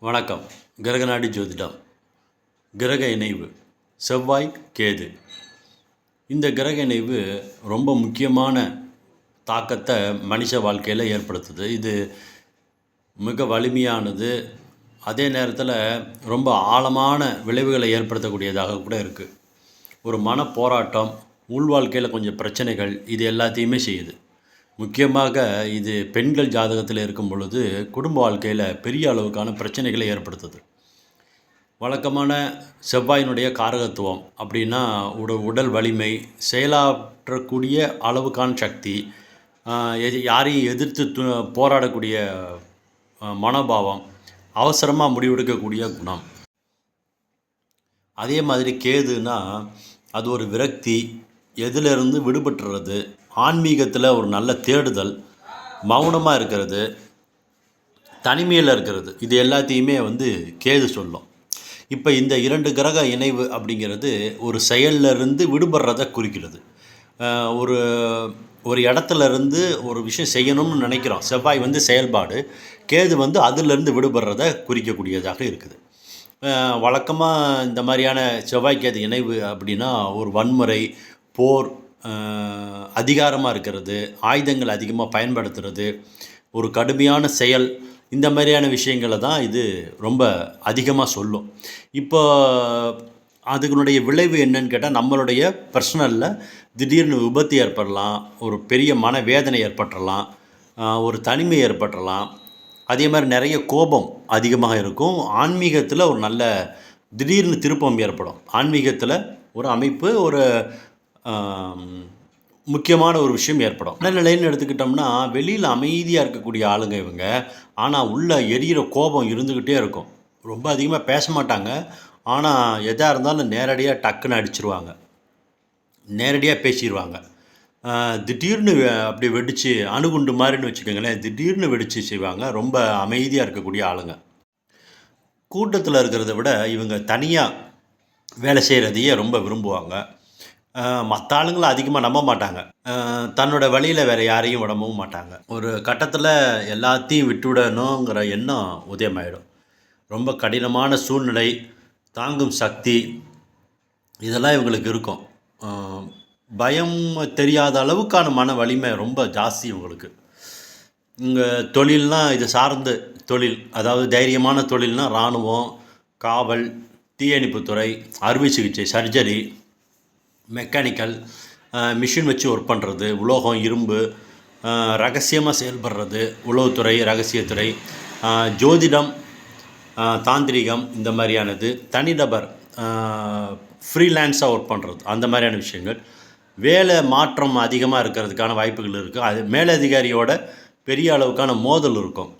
வணக்கம். கிரகநாடி ஜோதிடம். கிரக இணைவு. செவ்வாய் கேது. இந்த கிரக இணைவு ரொம்ப முக்கியமான தாக்கத்தை மனுஷ வாழ்க்கையில் ஏற்படுத்துது. இது மிக வலிமையானது. அதே நேரத்தில் ரொம்ப ஆழமான விளைவுகளை ஏற்படுத்தக்கூடியதாக கூட இருக்குது ஒரு மன போராட்டம் உள் வாழ்க்கையில் கொஞ்சம் பிரச்சனைகள் இது எல்லாத்தையுமே செய்யுது. முக்கியமாக இது பெண்கள் ஜாதகத்தில் இருக்கும் பொழுது குடும்ப வாழ்க்கையில் பெரிய அளவுக்கான பிரச்சனைகளை ஏற்படுத்துது. வழக்கமான செவ்வாயினுடைய காரகத்துவம் அப்படின்னா உட உடல் வலிமை செயலாற்றக்கூடிய அளவுக்கான சக்தி எது யாரையும் எதிர்த்து து போராடக்கூடிய மனோபாவம் அவசரமாக முடிவெடுக்கக்கூடிய குணம். அதே மாதிரி கேதுன்னா அது ஒரு விரக்தி எதிலிருந்து விடுபட்டுறது ஆன்மீகத்தில் ஒரு நல்ல தேடுதல் மௌனமாக இருக்கிறது தனிமையில் இருக்கிறது. இது எல்லாத்தையுமே வந்து கேது சொல்லும். இப்போ இந்த இரண்டு கிரக இணைவு அப்படிங்கிறது ஒரு செயல்ல இருந்து விடுபடுறதை குறிக்கிறது. ஒரு ஒரு இடத்துல இருந்து ஒரு விஷயம் செய்யணும்னு நினைக்கிறோம். செவ்வாய் வந்து செயல்பாடு கேது வந்து அதிலிருந்து விடுபடுறத குறிக்கக்கூடியதாக இருக்குது. வழக்கமாக இந்த மாதிரியான செவ்வாய் கேது இணைவு அப்படின்னா ஒரு வன்முறை போர் அதிகாரமாக இருக்கிறது ஆயுதங்கள் அதிகமாக பயன்படுத்துறது ஒரு கடுமையான செயல் இந்த மாதிரியான விஷயங்களை தான் இது ரொம்ப அதிகமாக சொல்லும். இப்போ அதுக்குனுடைய விளைவு என்னன்னு கேட்டால் நம்மளுடைய பர்சனலில் திடீர்னு விபத்து ஏற்படலாம் ஒரு பெரிய மன வேதனை ஏற்பட்டுடலாம் ஒரு தனிமை ஏற்பட்டுடலாம் அதே மாதிரி நிறைய கோபம் அதிகமாக இருக்கும். ஆன்மீகத்தில் ஒரு நல்ல திடீர்னு திருப்பம் ஏற்படும். ஆன்மீகத்தில் ஒரு அமைப்பு ஒரு முக்கியமான ஒரு விஷயம் ஏற்படும். மனநிலைன்னு எடுத்துக்கிட்டோம்னா வெளியில் அமைதியாக இருக்கக்கூடிய ஆளுங்க இவங்க. ஆனால் உள்ளே எரியிற கோபம் இருந்துக்கிட்டே இருக்கும். ரொம்ப அதிகமாக பேச மாட்டாங்க. ஆனால் எதாக இருந்தாலும் நேரடியாக டக்குன்னு அடிச்சிருவாங்க. நேரடியாக பேசிடுவாங்க திடீர்னு அப்படி வெடித்து அணுகுண்டு மாதிரின்னு வச்சுக்கோங்களேன் திடீர்னு வெடித்து செய்வாங்க. ரொம்ப அமைதியாக இருக்கக்கூடிய ஆளுங்க. கூட்டத்தில் இருக்கிறத விட இவங்க தனியாக வேலை செய்கிறதையே ரொம்ப விரும்புவாங்க. மற்ற ஆளுங்களை அதிகமாக நம்ப மாட்டாங்க. தன்னோட வழியில் வேறு யாரையும் விடவும் மாட்டாங்க. ஒரு கட்டத்தில் எல்லாத்தையும் விட்டுவிடணுங்கிற எண்ணம் உதயமாயிடும். ரொம்ப கடினமான சூழ்நிலை தாங்கும் சக்தி இதெல்லாம் இவங்களுக்கு இருக்கும். பயம் தெரியாத அளவுக்கான மன வலிமை ரொம்ப ஜாஸ்தி இவங்களுக்கு. இங்கே தொழில்னால் இது சார்ந்த தொழில். அதாவது தைரியமான தொழில்னால் இராணுவம் காவல் தீயணைப்புத்துறை அறுவை சிகிச்சை சர்ஜரி மெக்கானிக்கல் மிஷின் வச்சு ஒர்க் பண்ணுறது உலோகம் இரும்பு ரகசியமாக செயல்படுறது உளவுத்துறை ரகசியத்துறை ஜோதிடம் தாந்திரிகம் இந்த மாதிரியானது. தனிநபர் ஃப்ரீலான்ஸாக ஒர்க் பண்ணுறது அந்த மாதிரியான விஷயங்கள். வேலை மாற்றம் அதிகமாக இருக்கிறதுக்கான வாய்ப்புகள் இருக்குது அது மேலதிகாரியோட பெரிய அளவுக்கான மோதல் இருக்கும்.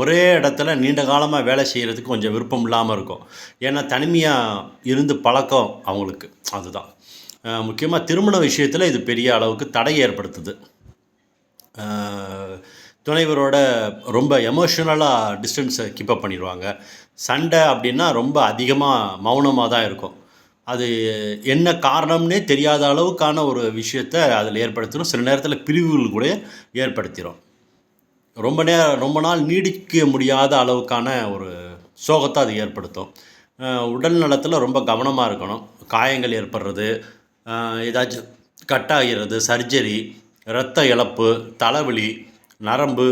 ஒரே இடத்துல நீண்ட காலமாக வேலை செய்கிறதுக்கு கொஞ்சம் விருப்பம் இல்லாமல் இருக்கும். ஏன்னா தனிமையாக இருந்து பழக்கம் அவங்களுக்கு. அதுதான். முக்கியமாக திருமண விஷயத்தில் இது பெரிய அளவுக்கு தடை ஏற்படுத்துது. துணைவரோட ரொம்ப எமோஷனலாக டிஸ்டன்ஸை கீப்பப் பண்ணிடுவாங்க. சண்டை அப்படின்னா ரொம்ப அதிகமாக மௌனமாக தான் இருக்கும். அது என்ன காரணம்னே தெரியாத அளவுக்கான ஒரு விஷயத்தை அதில் ஏற்படுத்திடும் சில நேரத்தில் பிரிவுகள் கூட ஏற்படுத்திடும் ரொம்ப நேரம் ரொம்ப நாள் நீடிக்க முடியாத அளவுக்கான ஒரு சோகத்தை அது ஏற்படுத்தும். உடல் நலத்தில் ரொம்ப கவனமாக இருக்கணும். காயங்கள் ஏற்படுறது ஏதாச்சும் கட் ஆகிறது சர்ஜரி இரத்த இழப்பு தலைவலி நரம்பு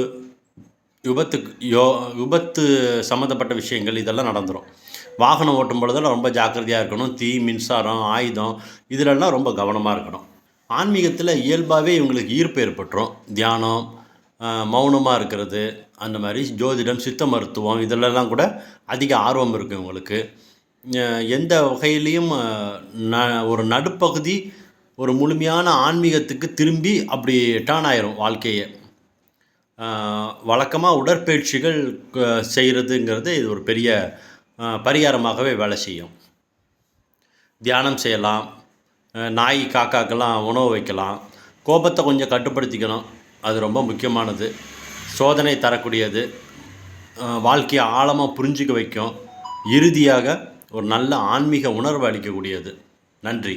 விபத்துக்கு யோ விபத்து சம்மந்தப்பட்ட விஷயங்கள் இதெல்லாம் நடந்துடும் வாகனம் ஓட்டும் பொழுதெல்லாம் ரொம்ப ஜாக்கிரதையாக இருக்கணும். தீ மின்சாரம் ஆயுதம் இதிலெல்லாம் ரொம்ப கவனமாக இருக்கணும். ஆன்மீகத்தில் இயல்பாகவே இவங்களுக்கு ஈர்ப்பு ஏற்பட்டுரும். தியானம் மௌனமாக இருக்கிறது அந்த மாதிரி ஜோதிடம் சித்த மருத்துவம் இதெல்லாம் கூட அதிக ஆர்வம் இருக்குது இவங்களுக்கு எந்த வகையிலையும் ந ஒரு நடுப்பகுதி ஒரு முழுமையான ஆன்மீகத்துக்கு திரும்பி அப்படி டர்ன் ஆயிரும் வாழ்க்கையை. வழக்கமாக உடற்பயிற்சிகள் செய்கிறதுங்கிறது இது ஒரு பெரிய பரிகாரமாகவே வேலை செய்யும். தியானம் செய்யலாம். நாய் காக்காக்கெல்லாம் உணவு வைக்கலாம். கோபத்தை கொஞ்சம் கட்டுப்படுத்திக்கணும். அது ரொம்ப முக்கியமானது. சோதனை தரக்கூடியது. வாழ்க்கையை ஆழமாக புரிஞ்சுக்க வைக்கும். இறுதியாக ஒரு நல்ல ஆன்மீக உணர்வு அளிக்கக்கூடியது. நன்றி.